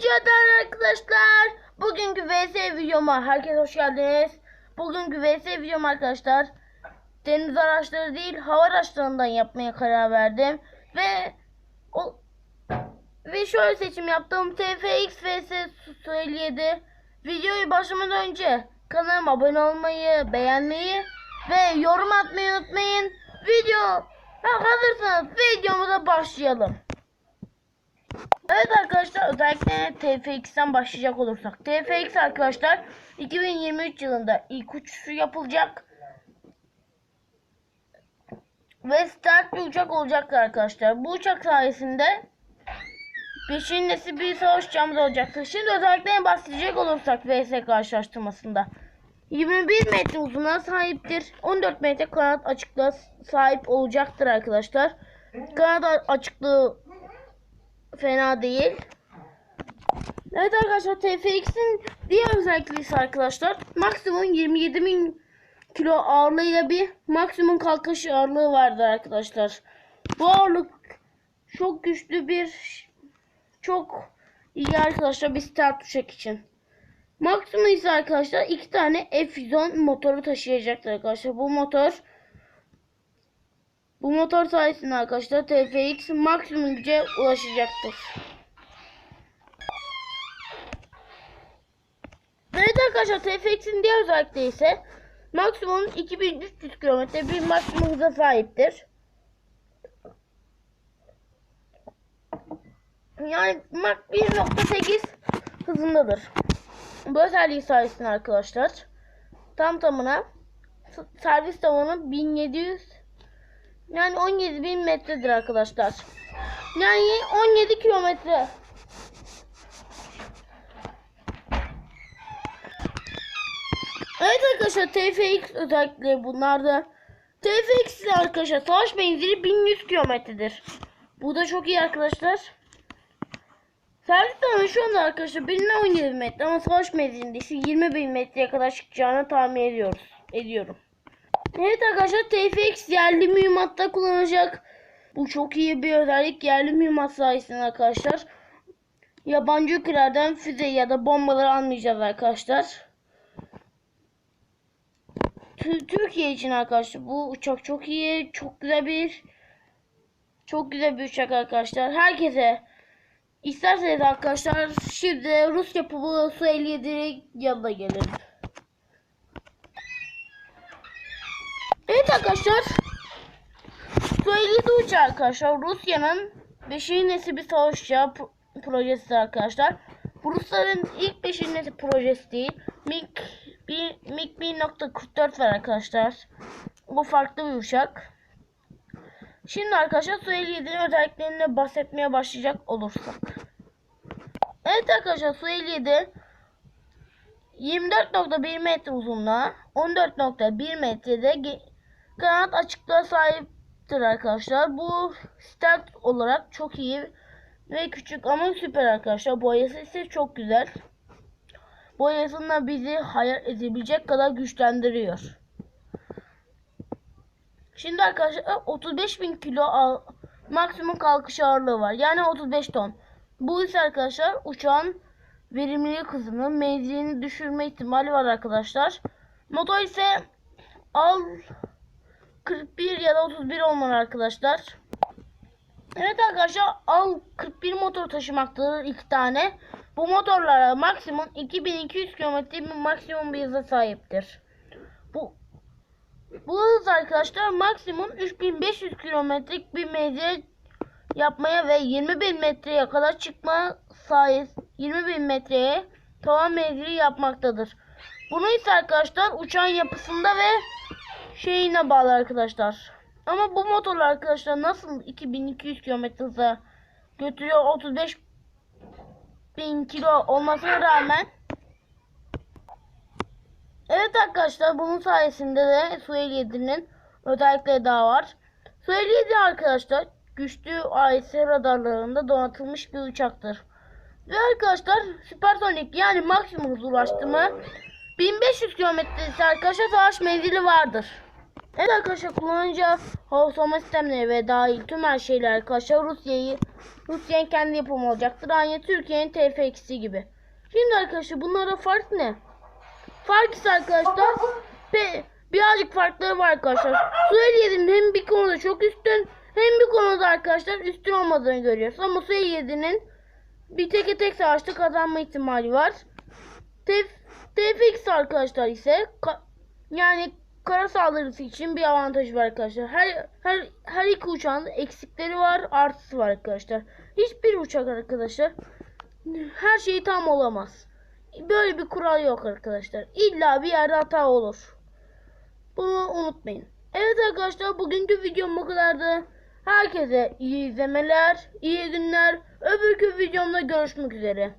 videodan arkadaşlar. Bugünkü VS videoma herkes hoş geldiniz. Bugünkü VS videom arkadaşlar. Deniz araçları değil hava araçlarından yapmaya karar verdim. Ve o ve şöyle seçim yaptım. TFX vs 57. Videoyu başlamadan önce kanalıma abone olmayı, beğenmeyi ve yorum atmayı unutmayın. Video ha, hazırsanız videomuza başlayalım. Evet arkadaşlar özellikle TFX'ten başlayacak olursak. TFX arkadaşlar 2023 yılında ilk uçuşu yapılacak. Ve start bir uçak olacaktır arkadaşlar. Bu uçak sayesinde 5. nesil bir savaş uçağımız olacaktır. Şimdi özellikle bahsedecek olursak VS karşılaştırmasında. 21 metre uzunluğa sahiptir. 14 metre kanat açıklığa sahip olacaktır arkadaşlar. Kanat açıklığı fena değil. Evet arkadaşlar TFX'in diğer özelliği arkadaşlar maksimum 27.000 kilo ağırlığıyla bir maksimum kalkış ağırlığı vardır arkadaşlar. Bu ağırlık çok güçlü bir çok iyi arkadaşlar bir start uçak için. Maksimum ise arkadaşlar iki tane F110 motoru taşıyacaktır arkadaşlar. Bu motor bu motor sayesinde arkadaşlar TFX maksimum güce ulaşacaktır. Evet arkadaşlar TFX'in diğer özellikleri ise maksimum 2300 km bir maksimum hıza sahiptir. Yani Mach 1.8 hızındadır. Bu özelliği sayesinde arkadaşlar tam tamına servis tavanı 1700 yani 17.000 metredir arkadaşlar. Yani 17 kilometre. Evet arkadaşlar TFX özellikleri bunlarda. TFX ise arkadaşlar savaş menzili 1100 kilometredir. Bu da çok iyi arkadaşlar. Servis tavanı şu anda arkadaşlar birine 17 metre ama savaş menzilinde ise 20 bin metreye kadar çıkacağını tahmin ediyoruz. Ediyorum. Evet arkadaşlar TFX yerli mühimmatta kullanacak. Bu çok iyi bir özellik. Yerli mühimmat sayesinde arkadaşlar. Yabancı ülkelerden füze ya da bombaları almayacağız arkadaşlar. Türkiye için arkadaşlar bu uçak çok iyi. Çok güzel bir çok güzel bir uçak arkadaşlar. Herkese isterseniz arkadaşlar şimdi Rus yapımı Su-57 yanına gelin. Evet arkadaşlar. Su-57 uçağı arkadaşlar. Rusya'nın 5. nesil bir savaş uçağı pro- projesi arkadaşlar. Rusların ilk 5. nesil projesi değil. MiG, MiG 1.44 var arkadaşlar. Bu farklı bir uçak. Şimdi arkadaşlar Su-57'nin özelliklerine bahsetmeye başlayacak olursak. Evet arkadaşlar Su-57 24.1 metre uzunluğa 14.1 metrede kanat açıklığa sahiptir arkadaşlar. Bu stat olarak çok iyi ve küçük ama süper arkadaşlar. Boyası ise çok güzel. Boyasında bizi hayal edebilecek kadar güçlendiriyor. Şimdi arkadaşlar 35.000 kilo ağ- maksimum kalkış ağırlığı var. Yani 35 ton. Bu ise arkadaşlar uçağın verimlilik hızını, menzilini düşürme ihtimali var arkadaşlar. Motor ise al 41 ya da 31 olmalı arkadaşlar. Evet arkadaşlar al 41 motor taşımaktadır iki tane. Bu motorlara maksimum 2200 km bir maksimum bir hıza sahiptir. Bu bu hız arkadaşlar maksimum 3500 kilometrelik bir menzil yapmaya ve 20.000 metreye kadar çıkma sayesinde 20.000 metreye tavan menzili yapmaktadır. Bunu ise arkadaşlar uçağın yapısında ve şeyine bağlı arkadaşlar. Ama bu motorlar arkadaşlar nasıl 2200 km hıza götürüyor 35 bin kilo olmasına rağmen Evet arkadaşlar bunun sayesinde de Su-57'nin özellikleri daha var. Su-57 arkadaşlar güçlü AES radarlarında donatılmış bir uçaktır. Ve arkadaşlar süpersonik yani maksimum hız ulaştı mı 1500 kilometre ise arkadaşlar savaş menzili vardır. Evet arkadaşlar kullanıcı hava soğuma sistemleri ve dahil tüm her şeyler arkadaşlar Rusya'yı Rusya'nın kendi yapımı olacaktır. Aynı Türkiye'nin TFX'i gibi. Şimdi arkadaşlar bunlara fark ne? Fark ise arkadaşlar be, birazcık farkları var arkadaşlar. Su 57'nin hem bir konuda çok üstün hem bir konuda arkadaşlar üstün olmadığını görüyoruz. Ama Su 57'nin bir teke tek savaşta kazanma ihtimali var. TFX arkadaşlar ise yani kara saldırısı için bir avantajı var arkadaşlar. Her her her iki uçağın eksikleri var, artısı var arkadaşlar. Hiçbir uçak arkadaşlar her şeyi tam olamaz. Böyle bir kural yok arkadaşlar. İlla bir yerde hata olur. Bunu unutmayın. Evet arkadaşlar bugünkü videom bu kadardı. Herkese iyi izlemeler, iyi günler. Öbürkü videomda görüşmek üzere.